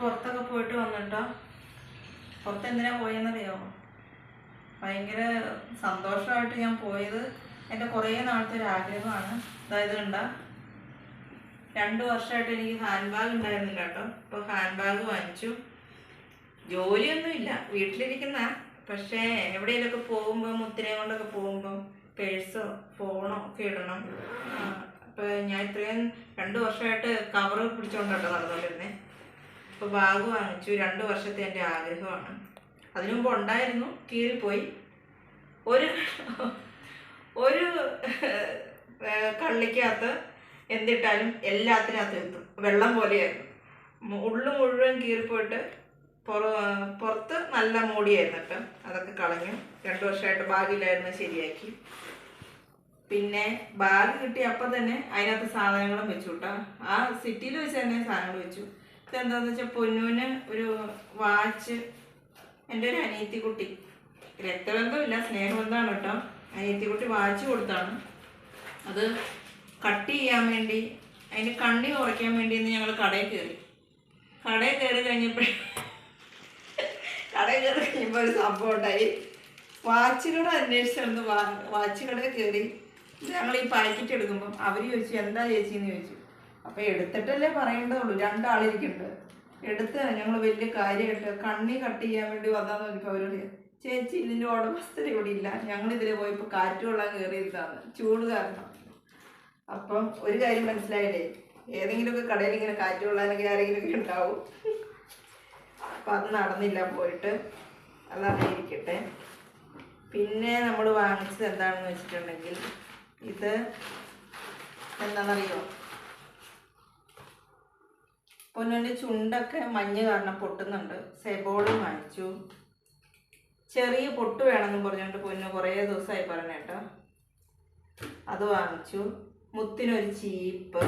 പുറത്തൊക്കെ പോയിട്ട് വന്നിട്ടോ. പുറത്ത് എന്തിനാ പോയെന്നറിയോ ഭയങ്കര സന്തോഷമായിട്ട് ഞാൻ പോയത് എന്റെ കുറേ നാളത്തെ ഒരു ആഗ്രഹമാണ്. അതായത് കണ്ട രണ്ട് വർഷമായിട്ട് എനിക്ക് ഹാൻഡ് ബാഗ് ഉണ്ടായിരുന്നില്ല കേട്ടോ. ഇപ്പോൾ ഹാൻഡ് ബാഗ് വാങ്ങിച്ചു. ജോലിയൊന്നുമില്ല വീട്ടിലിരിക്കുന്ന. പക്ഷേ എവിടെയെങ്കിലൊക്കെ പോകുമ്പോൾ മുത്തിനെ കൊണ്ടൊക്കെ പോകുമ്പോൾ പേഴ്സോ ഫോണോ ഒക്കെ ഇടണം. അപ്പോൾ ഞാൻ ഇത്രയും രണ്ട് വർഷമായിട്ട് കവറ് പിടിച്ചോണ്ടോ നടന്നുകൊണ്ടിരുന്നേ അപ്പോൾ ബാഗ് വാങ്ങിച്ചു. രണ്ട് വർഷത്തെ എന്റെ ആഗ്രഹമാണ്. അതിനു മുമ്പ് ഉണ്ടായിരുന്നു. പോയി. ഒരു ഒരു കള്ളിക്കകത്ത് എന്തിട്ടാലും എല്ലാത്തിനകത്ത് എത്തും. വെള്ളം പോലെയായിരുന്നു. ഉള്ളു മുഴുവൻ കീറിപ്പോയിട്ട് പുറ പുറത്ത് നല്ല മൂടിയായിരുന്നു കേട്ടോ. അതൊക്കെ കളഞ്ഞു. രണ്ട് വർഷമായിട്ട് ബാഗിലായിരുന്നു ശരിയാക്കി. പിന്നെ ബാഗ് കിട്ടി തന്നെ അതിനകത്ത് സാധനങ്ങളും വെച്ചു കേട്ടോ. ആ സിറ്റിയിൽ വെച്ച് തന്നെ സാധനങ്ങൾ വെച്ചു. ഇതെന്താന്ന് വെച്ചാൽ പൊന്നൂന് ഒരു വാച്ച് എന്റെ ഒരു അനിയത്തി കുട്ടി രക്തബന്ധമില്ല സ്നേഹബന്ധമാണ് കേട്ടോ. അനിയത്തി കുട്ടി വാച്ച് കൊടുത്താണ്. അത് കട്ട് ചെയ്യാൻ വേണ്ടി അതിന്റെ കണ്ണി കുറയ്ക്കാൻ വേണ്ടി ഞങ്ങൾ കടയിൽ കയറി. കടയിൽ കയറി കഴിഞ്ഞപ്പോഴേ കടയിൽ കയറി കഴിഞ്ഞപ്പോൾ ഒരു സംഭവം ഉണ്ടായി. വാച്ച് കട അന്വേഷിച്ചിരുന്നു വാച്ച് കടയിൽ കയറി. ഞങ്ങൾ ഈ പാക്കറ്റ് എടുക്കുമ്പം അവർ ചോദിച്ചു എന്താ ചേച്ചി എന്ന് ചോദിച്ചു. അപ്പോൾ എടുത്തിട്ടല്ലേ പറയേണ്ടതുള്ളൂ. രണ്ടാളിരിക്കുന്നുണ്ട് എടുത്ത് ഞങ്ങൾ വലിയ കാര്യമായിട്ട് കണ്ണി കട്ട് ചെയ്യാൻ വേണ്ടി വന്നാന്ന് ചോദിക്കും അവരോട് ചേച്ചി ഇതിന്റെ ഉടമസ്ഥത ഇവിടെ ഇല്ല. ഞങ്ങൾ ഇതിൽ പോയപ്പോൾ കാറ്റ് കൊള്ളാൻ കയറിയതാണ് ചൂട് കാരണം. അപ്പം ഒരു കാര്യം മനസ്സിലായില്ലേ? ഏതെങ്കിലുമൊക്കെ കടയിൽ ഇങ്ങനെ കാറ്റ് കൊള്ളാനൊക്കെ ആരെങ്കിലുമൊക്കെ ഉണ്ടാവും. അപ്പം അത് നടന്നില്ല പോയിട്ട്. അല്ലാതെ ഇരിക്കട്ടെ. പിന്നെ നമ്മൾ വാങ്ങിച്ചത് എന്താണെന്ന് വെച്ചിട്ടുണ്ടെങ്കിൽ ഇത് എന്താണെന്നറിയോ? പൊന്നുന്റെ ചുണ്ടൊക്കെ മഞ്ഞ് കാരണം പൊട്ടുന്നുണ്ട്. സെബോളും വാങ്ങിച്ചു. ചെറിയ പൊട്ട് വേണമെന്നും പറഞ്ഞുകൊണ്ട് പൊന്നു കുറേ ദിവസമായി പറഞ്ഞ കേട്ടോ. അത് വാങ്ങിച്ചു. മുത്തിനൊരു ചീപ്പ്.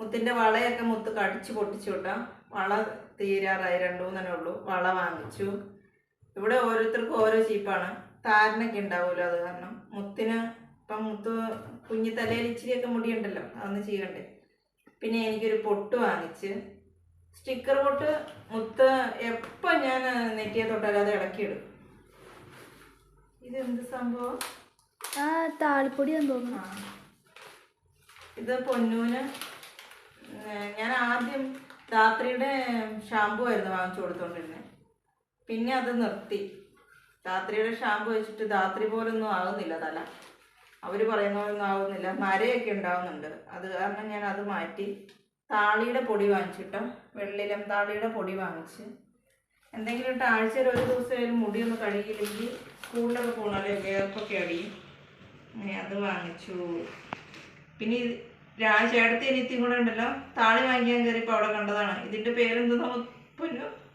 മുത്തിന്റെ വളയൊക്കെ മുത്ത് കടിച്ച് പൊട്ടിച്ചു കേട്ടോ. വള തീരാറായി രണ്ടു മൂന്നെണ്ണേ ഉള്ളൂ. വള വാങ്ങിച്ചു. ഇവിടെ ഓരോരുത്തർക്കും ഓരോ ചീപ്പാണ്. താരനൊക്കെ ഉണ്ടാവുമല്ലോ അത് കാരണം. മുത്തിന് ഇപ്പം മുത്ത് കുഞ്ഞി തലയിൽ ഇച്ചിരിയൊക്കെ മുടിയുണ്ടല്ലോ. അതൊന്ന് ചെയ്യണ്ടേ. പിന്നെ എനിക്കൊരു പൊട്ട് വാങ്ങിച്ച്. സ്റ്റിക്കർ പൊട്ട് മുത്ത് എപ്പം ഞാൻ നെറ്റിയെ തൊട്ടാലും അത് ഇടക്കിയിടും ഇതെന്ത് സംഭവം? ആ താളിപ്പൊടിയാന്ന് തോന്നുന്നു. ഇത് പൊന്നൂന് ഞാൻ ആദ്യം രാത്രിയുടെ ഷാമ്പു ആയിരുന്നു വാങ്ങിച്ചു കൊടുത്തോണ്ടിരുന്നത് പിന്നെ അത് നിർത്തി. രാത്രിയുടെ ഷാമ്പു വെച്ചിട്ട് രാത്രി പോലൊന്നും ആകുന്നില്ല തല. അവർ പറയുന്ന പോലൊന്നും ആവുന്നില്ല. നരയൊക്കെ ഉണ്ടാവുന്നുണ്ട്. അത് കാരണം ഞാൻ അത് മാറ്റി താളിയുടെ പൊടി വാങ്ങിച്ചിട്ടോ? വെള്ളിലം താളിയുടെ പൊടി വാങ്ങിച്ച്. എന്തെങ്കിലും ഇട്ട് ആഴ്ചയിൽ ഒരു ദിവസം മുടിയൊന്ന് കഴുകിയില്ലെങ്കിൽ സ്കൂളിലൊക്കെ പോകണമല്ലോ വേർപ്പൊക്കെ അടിയും. അങ്ങനെ അത് വാങ്ങിച്ചു. പിന്നെ ചേട്ടത്തി അനിയത്തിയും കൂടെ ഉണ്ടല്ലോ. താളി വാങ്ങിക്കാൻ കയറിയപ്പോൾ അവിടെ കണ്ടതാണ്. ഇതിന്റെ പേരെന്താ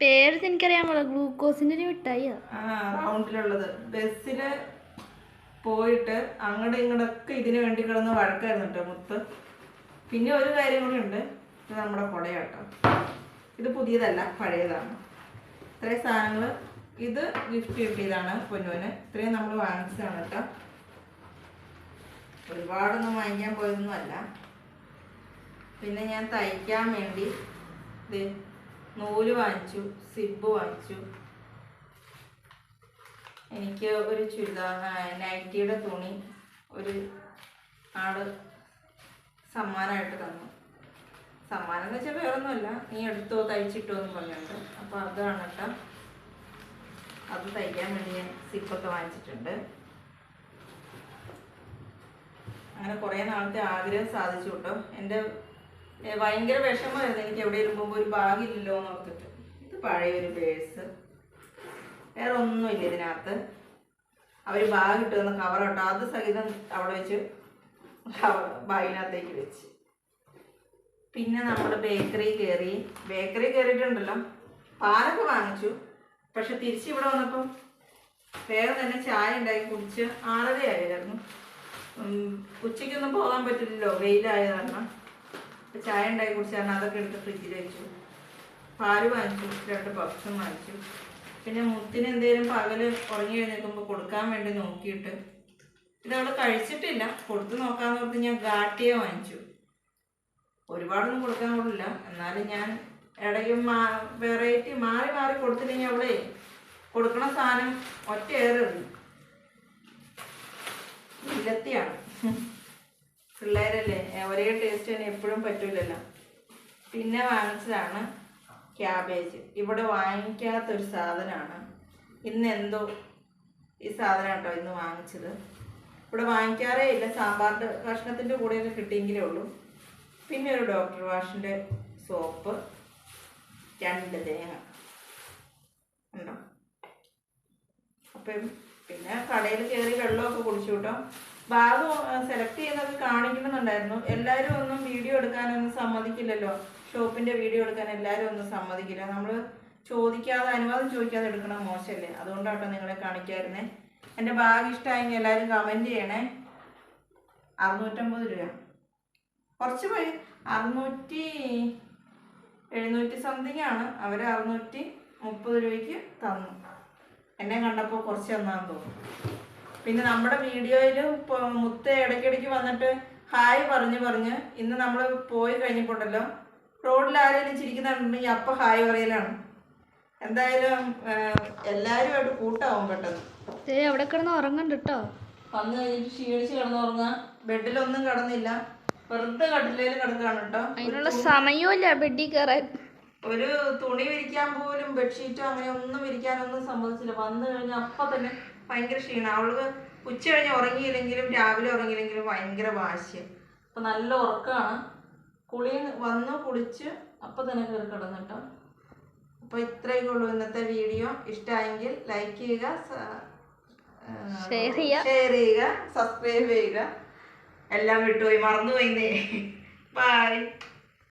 പേര് എനിക്കറിയാമോ ഗ്ലൂക്കോസിന്റെ ഒരു മിഠായിയാ. ആ റൗണ്ടിലുള്ളത്. ബസ്സിൽ പോയിട്ട് അങ്ങോട്ടും ഇങ്ങോട്ടൊക്കെ ഇതിന് വേണ്ടി കിടന്ന് വഴക്കായിരുന്നു കേട്ടോ മുത്ത്. പിന്നെ ഒരു കാര്യം കൂടി ഉണ്ട്. ഇത് നമ്മുടെ കുടയാട്ടോ. ഇത് പുതിയതല്ല പഴയതാണ്. ഇത്രയും സാധനങ്ങൾ ഇത് ഗിഫ്റ്റ് കിട്ടിയതാണ് പൊന്നുവിന് ഇത്രയും നമ്മൾ വാങ്ങിച്ചതാണ് കേട്ടോ. ഒരുപാടൊന്നും വാങ്ങിക്കാൻ പോയതൊന്നും അല്ല. പിന്നെ ഞാൻ തയ്ക്കാൻ വേണ്ടി ഇത് നൂൽ വാങ്ങിച്ചു സിബ് വാങ്ങിച്ചു. എനിക്ക് ഒരു ചുരിദാർ നൈറ്റിയുടെ തുണി ഒരു ആൾ സമ്മാനമായിട്ട് തന്നു. സമ്മാനം എന്ന് വെച്ചാൽ വേറൊന്നുമല്ല നീ എടുത്തോ തയ്ച്ചിട്ടോ എന്ന് പറഞ്ഞിട്ട്. അപ്പോൾ അതാണ് കേട്ടോ. അത് തയ്ക്കാൻ വേണ്ടി ഞാൻ സിപ്പൊക്കെ വാങ്ങിച്ചിട്ടുണ്ട്. അങ്ങനെ കുറേ നാളത്തെ ആഗ്രഹം സാധിച്ചു കേട്ടോ. എന്റെ ഭയങ്കര വിഷമമായിരുന്നു. എനിക്ക് എവിടെയെങ്കിലും പോകുമ്പോൾ ഒരു ബാഗില്ലല്ലോ എന്ന് ഓർത്തിട്ട്. ഇത് പഴയൊരു പേഴ്സ് വേറെ ഒന്നുമില്ല ഇതിനകത്ത്. അവർ ബാഗ് ഇട്ട് തന്ന കവർ കേട്ടോ അത് സഹിതം അവിടെ വെച്ച് ബാഗിനകത്തേക്ക് വെച്ച്. പിന്നെ നമ്മൾ ബേക്കറി കയറി. ബേക്കറി കയറിയിട്ടുണ്ടല്ലോ. പാലൊക്കെ വാങ്ങിച്ചു. പക്ഷെ തിരിച്ച് ഇവിടെ വന്നപ്പം വേറെ തന്നെ ചായ ഉണ്ടാക്കി കുടിച്ച് ആറര ആയിരുന്നു ഉച്ചയ്ക്കൊന്നും പോകാൻ പറ്റില്ലല്ലോ. വെയിലായ കാരണം. ചായ ഉണ്ടാക്കി കുടിച്ച് കാരണം അതൊക്കെ എടുത്ത് ഫ്രിഡ്ജിൽ വെച്ചു. പാൽ വാങ്ങിച്ചു. രണ്ട് പപ്സും വാങ്ങിച്ചു. പിന്നെ മുത്തിന് എന്തെങ്കിലും പകൽ ഉറങ്ങി എഴുന്നേൽക്കുമ്പോൾ കൊടുക്കാൻ വേണ്ടി നോക്കിയിട്ട്. ഇത് അവൾ കഴിച്ചിട്ടില്ല. കൊടുത്തു നോക്കാന്ന് പറഞ്ഞ് ഞാൻ ഗാട്ടിയെ വാങ്ങിച്ചു. ഒരുപാടൊന്നും കൊടുക്കാൻ കൊള്ളില്ല. എന്നാലും ഞാൻ ഇടയ്ക്ക് മാ വെറൈറ്റി മാറി മാറി കൊടുത്തില്ലെങ്കിൽ അവളെ കൊടുക്കണ സാധനം ഒറ്റ ഏറുണ്ട് ഇല്ലത്തിയാണ് പിള്ളേരല്ലേ? ഒരേ ടേസ്റ്റ് തന്നെ എപ്പോഴും പറ്റൂലല്ലോ. പിന്നെ വാങ്ങിച്ചതാണ് ക്യാബേജ് ഇവിടെ വാങ്ങിക്കാത്തൊരു സാധനമാണ് ഇന്ന് എന്തോ ഈ സാധനം കേട്ടോ ഇന്ന് വാങ്ങിച്ചത്. ഇവിടെ വാങ്ങിക്കാറേ ഇല്ല. സാമ്പാറിന്റെ കഷ്ണത്തിന്റെ കൂടെയൊക്കെ കിട്ടിയെങ്കിലേ ഉള്ളൂ. പിന്നെ ഒരു ഡോക്ടർ വാഷിന്റെ സോപ്പ് രണ്ട് തേങ്ങ. ഉണ്ടോ അപ്പം പിന്നെ കടയിൽ കയറി വെള്ളമൊക്കെ കുടിച്ചു കേട്ടോ. ബാഗ് സെലക്ട് ചെയ്യുന്നത് കാണിക്കണമെന്നുണ്ടായിരുന്നു എല്ലാവരും ഒന്നും വീഡിയോ എടുക്കാനൊന്നും സമ്മതിക്കില്ലല്ലോ. ഷോപ്പിന്റെ വീഡിയോ എടുക്കാൻ എല്ലാവരും ഒന്നും സമ്മതിക്കില്ല. നമ്മൾ ചോദിക്കാതെ അനുവാദം ചോദിക്കാതെ എടുക്കണം മോശമല്ലേ അതുകൊണ്ടാട്ടോ നിങ്ങളെ കാണിക്കായിരുന്നേ. എന്റെ ബാഗ് ഇഷ്ടമായെങ്കിൽ എല്ലാവരും കമന്റ് ചെയ്യണേ. അറുന്നൂറ്റമ്പത് രൂപ. കുറച്ച് പോയി. അറുന്നൂറ്റി എഴുന്നൂറ്റി സംതിങ് ആണ്. അവർ അറുന്നൂറ്റി മുപ്പത് രൂപയ്ക്ക് തന്നു. എന്നെ കണ്ടപ്പോൾ കുറച്ച് തന്നാന്ന് തോന്നുന്നു. പിന്നെ നമ്മുടെ വീഡിയോയിൽ മുത്ത ഇടയ്ക്കിടയ്ക്ക് വന്നിട്ട് ഹായ് പറഞ്ഞു പറഞ്ഞ് ഇന്ന് നമ്മൾ പോയി കഴിഞ്ഞപ്പോണ്ടല്ലോ റോഡിൽ ആരെങ്കിലും ചിരിക്കുന്നുണ്ടെങ്കിൽ അപ്പം ഹായ് പറയലാണ്. എന്തായാലും എല്ലാവരും എല്ലാവരുമായിട്ട് കൂട്ടാവും പെട്ടെന്ന്. ദേ അവിടെ കിടന്ന് ഉറങ്ങണ്ട കേട്ടോ വന്നു കഴിഞ്ഞിട്ട് ക്ഷീണിച്ച് കിടന്നുറങ്ങാം ബെഡിലൊന്നും കിടന്നില്ല. വെറുതെ കട്ടിലേൽ കിടക്കാണ് കേട്ടോ അതിനുള്ള സമയമില്ല ബെഡിൽ കയറാൻ ഒരു തുണി വിരിക്കാൻ പോലും ബെഡ്ഷീറ്റോ അങ്ങനെ ഒന്നും വിരിക്കാനൊന്നും സമ്മതിച്ചില്ല. വന്നു കഴിഞ്ഞാൽ അപ്പം തന്നെ ഭയങ്കര ക്ഷീണം. അവൾക്ക് ഉച്ച കഴിഞ്ഞ് ഉറങ്ങിയില്ലെങ്കിലും രാവിലെ ഉറങ്ങിയില്ലെങ്കിലും ഭയങ്കര വാശ്യം. അപ്പം നല്ല ഉറക്കമാണ് കുളി വന്ന് കുളിച്ച് അപ്പം തന്നെ കയറി കിടന്നിട്ടോ അപ്പോൾ ഇത്രയൊക്കെ ഉള്ളൂ ഇന്നത്തെ വീഡിയോ. ഇഷ്ടമായെങ്കിൽ ലൈക്ക് ചെയ്യുക Share ചെയ്യുക. ഷെയർ ചെയ്യുക സബ്സ്ക്രൈബ് ചെയ്യുക. എല്ലാം വിട്ടുപോയി. മറന്നുപോയിന്നേ. ബൈ